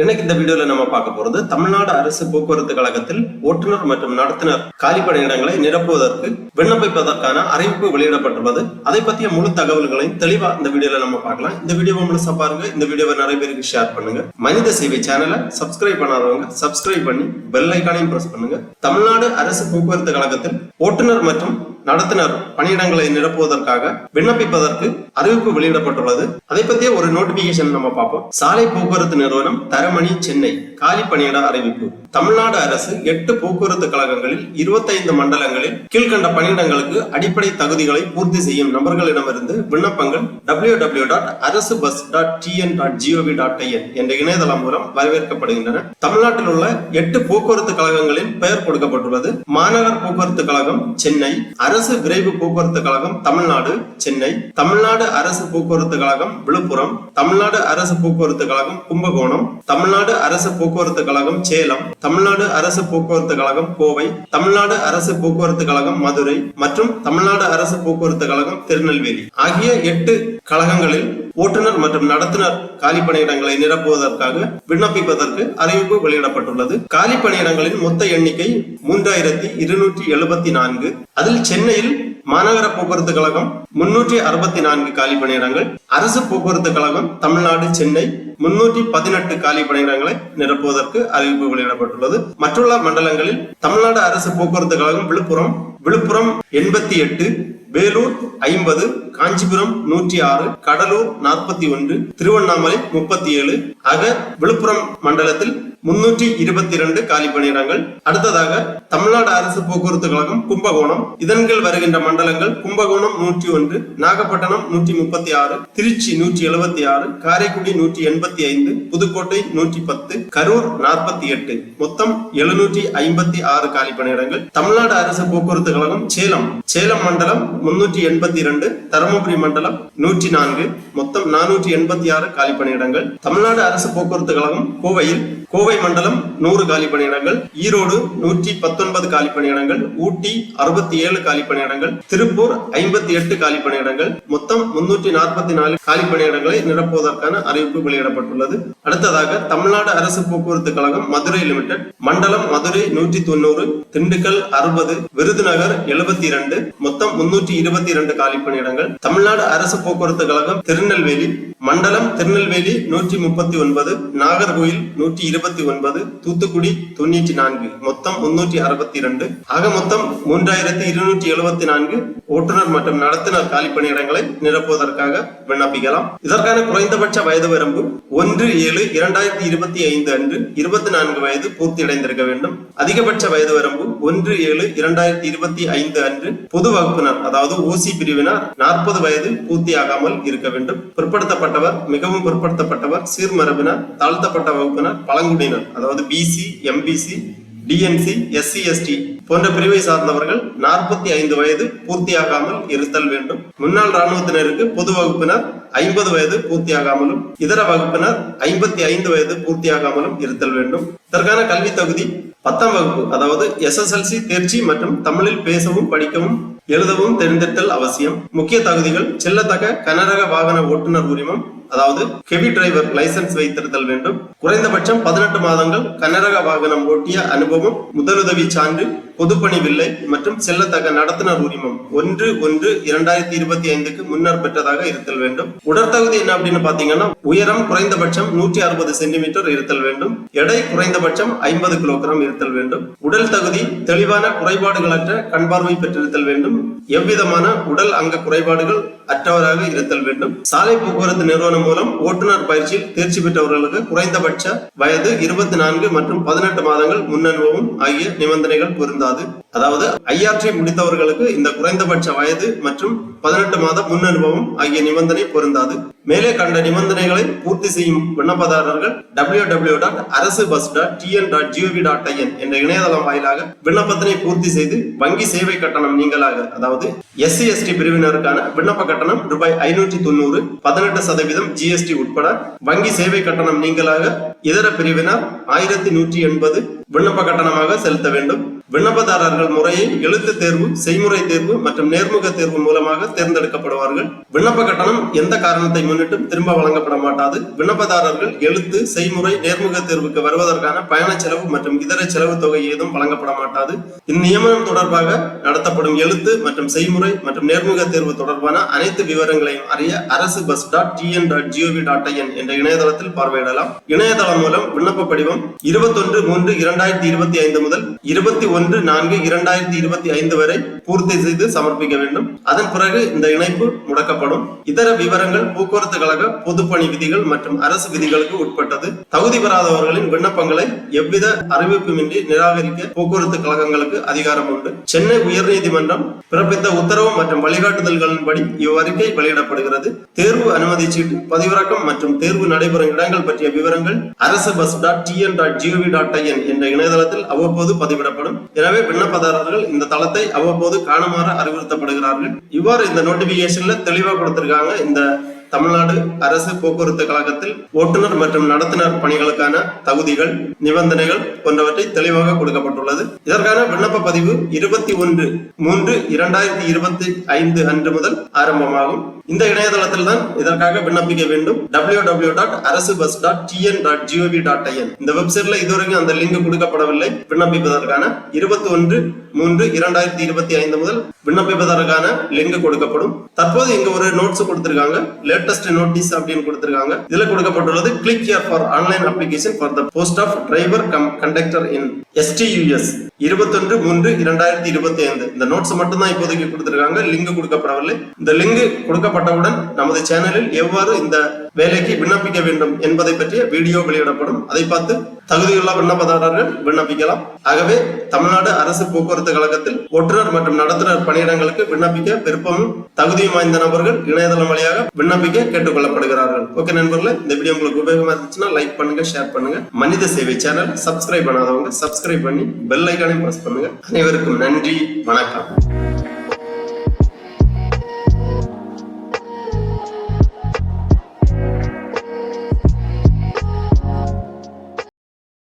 இன்னைக்கு இந்த வீடியோல நம்ம பார்க்க போறது தமிழ்நாடு அரசு போக்குவரத்து கழகத்தில் ஓட்டுநர் மற்றும் நடத்துனர் காலி இடங்களை நிரப்புவதற்கு விண்ணப்பிப்பதற்கான அறிவிப்பு வெளியிடப்பட்டுள்ளது. அதை பற்றிய முழு தகவல்களையும் தெளிவா இந்த வீடியோல நம்ம பார்க்கலாம். இந்த வீடியோவை முழுசா பாருங்க. இந்த வீடியோவை நிறைய பேருக்கு ஷேர் பண்ணுங்க. மனித சேவை சேனலை சப்ஸ்கிரைப் பண்ணாதவங்க சப்ஸ்கிரைப் பண்ணி பெல் ஐக்கானையும் பிரஸ் பண்ணுங்க. தமிழ்நாடு அரசு போக்குவரத்து கழகத்தில் ஓட்டுநர் மற்றும் நடத்துனர் பணியிடங்களை நிரப்புவதற்காக விண்ணப்பிப்பதற்கு அறிவிப்பு வெளியிடப்பட்டுள்ளது. அதை பற்றிய ஒரு நோட்டிபிகேஷன் நம்ம பார்ப்போம். சாலை போக்குவரத்து நிறுவனம் தரமணி சென்னை. காலி பணியிட அறிவிப்பு. தமிழ்நாடு அரசு எட்டு போக்குவரத்து கழகங்களில் இருபத்தைந்து மண்டலங்களில் கீழ்கண்ட பணியிடங்களுக்கு அடிப்படை தகுதிகளை பூர்த்தி செய்யும் நபர்களிடமிருந்து விண்ணப்பங்கள் W W dot Arasu bus dot TN dot GOV dot IN என்ற இணையதளம் மூலம் வரவேற்கப்படுகின்றன. தமிழ்நாட்டில் உள்ள எட்டு போக்குவரத்து கழகங்களில் பெயர் கொடுக்கப்பட்டுள்ளது. மாநகர் போக்குவரத்து கழகம் சென்னை அரசு விரைவு போக்குவரத்து கழகம் தமிழ்நாடு சென்னை தமிழ்நாடு அரசு போக்குவரத்து கழகம் விழுப்புரம் தமிழ்நாடு அரசு போக்குவரத்து கழகம் கும்பகோணம் தமிழ்நாடு அரசு போக்குவரத்து போக்குவரத்து கழகம் சேலம் தமிழ்நாடு அரசு போக்குவரத்து கழகம் கோவை தமிழ்நாடு அரசு போக்குவரத்து கழகம் மதுரை மற்றும் தமிழ்நாடு அரசு போக்குவரத்து கழகம் திருநெல்வேலி. ஆகிய எட்டு கழகங்களில் ஓட்டுநர் மற்றும் நடத்துனர் காலி பணியிடங்களை நிரப்புவதற்காக விண்ணப்பிப்பதற்கு அறிவிப்பு வெளியிடப்பட்டுள்ளது. காலி பணியிடங்களின் மொத்த எண்ணிக்கை மூன்றாயிரத்தி இருநூற்றி எழுபத்தி நான்கு. அதில் சென்னையில் மாநகர போக்குவரத்து கழகம் முன்னூற்றி அறுபத்தி நான்கு காலி பணியிடங்கள் அரசு போக்குவரத்து கழகம் தமிழ்நாடு சென்னை முன்னூற்றி பதினெட்டு காலி பணியிடங்களை நிரப்புவதற்கு அறிவிப்பு வெளியிடப்பட்டுள்ளது. மற்றுள்ள மண்டலங்களில் தமிழ்நாடு அரசு போக்குவரத்து கழகம் விழுப்புரம் விழுப்புரம் எண்பத்தி எட்டு வேலூர் ஐம்பது காஞ்சிபுரம் நூற்றி ஆறு கடலூர் நாற்பத்தி ஒன்று திருவண்ணாமலை முப்பத்தி ஏழு ஆக விழுப்புரம் மண்டலத்தில் முன்னூற்றி இருபத்தி இரண்டு காலி பணியிடங்கள். அடுத்ததாக தமிழ்நாடு அரசு போக்குவரத்து கழகம் கும்பகோணம். இதன் கீழ் வருகின்ற மண்டலங்கள் கும்பகோணம் நூற்றி ஒன்று நாகப்பட்டினம் நூற்றி முப்பத்தி ஆறு திருச்சி நூற்றி எழுபத்தி ஆறு காரைக்குடி நூற்றி எண்பத்தி ஐந்து புதுக்கோட்டை நூற்றி பத்து கரூர் நாற்பத்தி எட்டு. மொத்தம் எழுநூற்றி ஐம்பத்தி ஆறு காலி பணியிடங்கள். தமிழ்நாடு அரசு போக்குவரத்து கழகம் சேலம். சேலம் மண்டலம் முன்னூற்றி எண்பத்தி இரண்டு தருமபுரி மண்டலம் நூற்றி நான்கு. மொத்தம் நானூற்றி எண்பத்தி ஆறு காலி பணியிடங்கள். தமிழ்நாடு அரசு போக்குவரத்து கழகம் கோவையில். கோவை மண்டலம் நூறு காலி பணியிடங்கள் ஈரோடு நூற்றி பத்தொன்பது காலி பணியிடங்கள் ஊட்டி அறுபத்தி ஏழு காலி பணியிடங்கள் திருப்பூர் ஐம்பத்தி எட்டு காலி பணியிடங்கள் மொத்தம் முன்னூற்றி நாற்பத்தி நாலு காலி பணியிடங்களை நிரப்புவதற்கான அறிவிப்பு வெளியிடப்பட்டுள்ளது. அடுத்ததாக தமிழ்நாடு அரசு போக்குவரத்து கழகம் மதுரை லிமிடெட் மண்டலம் மதுரை நூற்றி தொண்ணூறு திண்டுக்கல் அறுபது விருதுநகர் எழுபத்தி இரண்டு மொத்தம் முன்னூற்றி இருபத்தி இரண்டு காலி பணியிடங்கள் தமிழ்நாடு அரசு போக்குவரத்து கழகம் திருநெல்வேலி மண்டலம் திருநெல்வேலி நூற்றி முப்பத்தி ஒன்பது நாகர்கோயில் நூற்றி இருபத்தி ஒன்பது தூத்துக்குடி தொண்ணூற்றி நான்கு மொத்தம் முன்னூற்றி அறுபத்தி இரண்டு ஆக மொத்தம் மூன்றாயிரத்தி இருநூற்றி எழுபத்தி நான்கு ஓட்டுநர் மற்றும் நடத்துனர் காலி பணியிடங்களை நிரப்புவதற்காக விண்ணப்பிக்கலாம். இதற்கான குறைந்தபட்ச வயது வரம்பு ஒன்று ஏழு இரண்டாயிரத்தி இருபத்தி ஐந்து அன்று இருபத்தி நான்கு வயது பூர்த்தி அடைந்திருக்க வேண்டும். அதிகபட்ச வயது வரம்பு ஒன்று ஏழு இரண்டாயிரத்தி இருபத்தி ஐந்து அன்று பொது வகுப்பினர் அதாவது ஓசி பிரிவினர் நாற்பது வயது பூர்த்தியாகாமல் இருக்க வேண்டும். பிற்படுத்தப்பட்டவர் மிகவும் பிற்படுத்தப்பட்டவர் சீர்மரபினர் தாழ்த்தப்பட்ட வகுப்பினர் பழங்குடியினர். அதாவது BC MBC DNC SC ST போன்ற பிரிவை சார்ந்தவர்கள் நாற்பத்தி ஐந்து வயது பூர்த்தியாகாமல் இருத்தல் வேண்டும். முன்னாள் ராணுவத்தினருக்கு பொது வகுப்பினர் ஐம்பது வயது பூர்த்தியாகாமலும் இதர வகுப்பினர் ஐம்பத்தி ஐந்து வயது பூர்த்தியாகாமலும் இருத்தல் வேண்டும். இதற்கான கல்வி தகுதி பத்தாம் வகுப்பு அதாவது எஸ்எஸ்எல்சி தேர்ச்சி மற்றும் தமிழில் பேசவும் படிக்கவும் எழுதவும் தெரிந்திருத்தல் அவசியம். முக்கிய தகுதிகள் செல்லத்தக்க கனரக வாகன ஓட்டுநர் உரிமம் அதாவது ஹெவி டிரைவர் லைசன்ஸ் வைத்திருத்தல் வேண்டும். குறைந்தபட்சம் பதினெட்டு மாதங்கள் கனரக வாகனம் ஓட்டிய அனுபவம் முதலுதவி சான்று பொதுப்பணி வில்லை மற்றும் செல்லத்தக்க நடத்துனர் உரிமம் ஒன்று ஒன்று இரண்டாயிரத்தி இருபத்தி ஐந்துக்கு முன்னர் பெற்றதாக இருத்தல் வேண்டும். உடற்தகுதி என்ன அப்படின்னு பாத்தீங்கன்னா உயரம் குறைந்தபட்சம் நூற்றி அறுபது சென்டிமீட்டர் இருத்தல் வேண்டும். எடை குறைந்தபட்சம் ஐம்பது கிலோகிராம் இருத்தல் வேண்டும். உடல் தகுதி தெளிவான குறைபாடுகளற்ற கண்பார்வை பெற்றிருத்தல் வேண்டும். எவ்விதமான உடல் அங்க குறைபாடுகள் அற்றவராக இருத்தல் வேண்டும். சாலை போக்குவரத்து நிறுவனம் மூலம் ஓட்டுநர் பயிற்சியில் தேர்ச்சி பெற்றவர்களுக்கு குறைந்தபட்ச வயது இருபத்தி நான்கு மற்றும் பதினெட்டு மாதங்கள் முன்னனுபவம் ஆகிய நிபந்தனைகள் பொருந்தாது. அதாவது ஐஆர்டி முடித்தவர்களுக்கு இந்த குறைந்தபட்ச வயது மற்றும் பதினெட்டு மாத முன் அனுபவம் ஆகிய நிபந்தனை பொருந்தாது. மேலே கண்ட நிபந்தனைகளை பூர்த்தி செய்யும் விண்ணப்பதாரர்கள் W W dot Arasu bus dot TN dot GOV dot IN என்ற இணையதளம் வாயிலாக விண்ணப்பத்தினை பூர்த்தி செய்து வங்கி சேவை கட்டணம் நீங்களாக அதாவது எஸ்சி எஸ்டி பிரிவினருக்கான விண்ணப்ப கட்டணம் ரூபாய் ஐநூற்றி தொண்ணூறு பதினெட்டு சதவீதம் ஜிஎஸ்டி உட்பட வங்கி சேவை கட்டணம் நீங்களாக இதர பிரிவினர் ஆயிரத்தி நூற்றி எண்பது விண்ணப்ப கட்டணமாக செலுத்த வேண்டும். விண்ணப்பதாரர்கள் முறையை எழுத்து தேர்வு செய்முறை தேர்வு மற்றும் நேர்முக தேர்வு மூலமாக தேர்ந்தெடுக்கப்படுவார்கள். விண்ணப்ப கட்டணம் எந்த காரணத்தை முன்னிட்டும் திரும்ப வழங்கப்பட மாட்டாது. விண்ணப்பதாரர்கள் எழுத்து செய்முறை நேர்முக தேர்வுக்கு வருவதற்கான பயண செலவு மற்றும் இதர செலவு தொகை ஏதும் வழங்கப்பட மாட்டாது. இந்நியமனம் தொடர்பாக நடத்தப்படும் எழுத்து மற்றும் செய்முறை மற்றும் நேர்முக தேர்வு தொடர்பான அனைத்து விவரங்களையும் அறிய Arasu bus dot TN dot GOV dot IN என்ற இணையதளத்தில் பார்வையிடலாம். இணையதளம் மூலம் விண்ணப்ப படிவம் இருபத்தொன்று மூன்று இரண்டு இரண்டாயிரத்தி இருபத்தி ஐந்து முதல் இருபத்தி ஒன்று நான்கு இரண்டாயிரத்தி இருபத்தி ஐந்து வரை பூர்த்தி செய்து சமர்ப்பிக்க வேண்டும். அதன் பிறகு இந்த இணைப்பு முடக்கப்படும். இதர விவரங்கள் போக்குவரத்து கழக பொதுப்பணி விதிகள் மற்றும் அரசு விதிகளுக்கு உட்பட்டது. தகுதி பெறாதவர்களின் விண்ணப்பங்களை எவ்வித அறிவிப்புமின்றி நிராகரிக்க போக்குவரத்து கழகங்களுக்கு அதிகாரம் உண்டு. சென்னை உயர்நீதிமன்றம் பிறப்பித்த உத்தரவு மற்றும் வழிகாட்டுதல்களின்படி இவ்வறிக்கை வெளியிடப்படுகிறது. தேர்வு அனுமதி சீட்டு பதிவிறக்கம் மற்றும் தேர்வு நடைபெறும் இடங்கள் பற்றிய விவரங்கள் Arasu bus dot TN dot GOV dot IN என்ற இணையதளத்தில் அவ்வப்போது பதிவிடப்படும். எனவே விண்ணப்பதாரர்கள் இந்த தளத்தை அவ்வப்போது காணுமாறு அறிவுறுத்தப்படுகிறார்கள். இவ்வாறு இந்த நோட்டிபிகேஷன்ல தெளிவா கொடுத்திருக்காங்க இந்த தமிழ்நாடு அரசு போக்குவரத்து கழகத்தில் ஓட்டுநர் மற்றும் நடத்துனர் பணிகளுக்கான தகுதிகள் நிபந்தனைகள் போன்றவற்றை தெளிவாக கொடுக்கப்பட்டுள்ளது. இதற்கான விண்ணப்ப பதிவு இருபத்தி ஒன்று மூன்று இரண்டாயிரத்தி இருபத்தி ஐந்து அன்று முதல் ஆரம்பமாகும். இந்த இணையதளத்தில் தான் இதற்காக விண்ணப்பிக்க வேண்டும். W W dot Arasu bus dot TN dot GOV dot IN இந்த வெப்சைட்ல இதுவரைக்கும் அந்த லிங்க் கொடுக்கப்படவில்லை. விண்ணப்பிப்பதற்கான இருபத்தி ஒன்று மூன்று இரண்டாயிரத்தி இருபத்தி ஐந்து முதல் விண்ணப்பிப்பதற்கான லிங்க் கொடுக்கப்படும். தற்போது இங்க ஒரு நோட்ஸ் கொடுத்திருக்காங்க. லேட்டஸ்ட் நோட்டீஸ் அப்படின்னு கொடுத்திருக்காங்க. இதுல கொடுக்கப்பட்டுள்ளது click here for online application for the post of driver cum conductor in STUs இருபத்தொன்று மூன்று இரண்டாயிரத்தி இருபத்தி ஐந்து. இந்த நோட்ஸ் மட்டும் தான் இப்போதைக்கு கொடுத்திருக்காங்க. லிங்க் கொடுக்கப்படவில்லை. இந்த லிங்க் கொடுக்கப்பட்டவுடன் நமது சேனலில் எவ்வாறு இந்த வேலைக்கு விண்ணப்பிக்க வேண்டும் என்பதை பற்றிய வீடியோ வெளியிடப்படும். அதை பார்த்து தகுதியுள்ள விண்ணப்பதாரர்கள் விண்ணப்பிக்கலாம். ஆகவே தமிழ்நாடு அரசு போக்குவரத்து கழகத்தில் ஒட்டுநர் மற்றும் நடத்துனர் பணியிடங்களுக்கு விண்ணப்பிக்க விருப்பமும் தகுதியும் வாய்ந்த நபர்கள் இணையதளம் வழியாக விண்ணப்பிக்க கேட்டுக்கொள்ளப்படுகிறார்கள். ஓகே நண்பர்களே இந்த வீடியோ உங்களுக்கு உபயோகமா இருந்துச்சுன்னா லைக் பண்ணுங்க ஷேர் பண்ணுங்க. மனித சேவை சேனல் சப்ஸ்கிரைப் பண்ணாதவங்க சப்ஸ்கிரைப் பண்ணி பெல் ஐக்கானையும் பிரஸ் பண்ணுங்க. அனைவருக்கும் நன்றி வணக்கம்.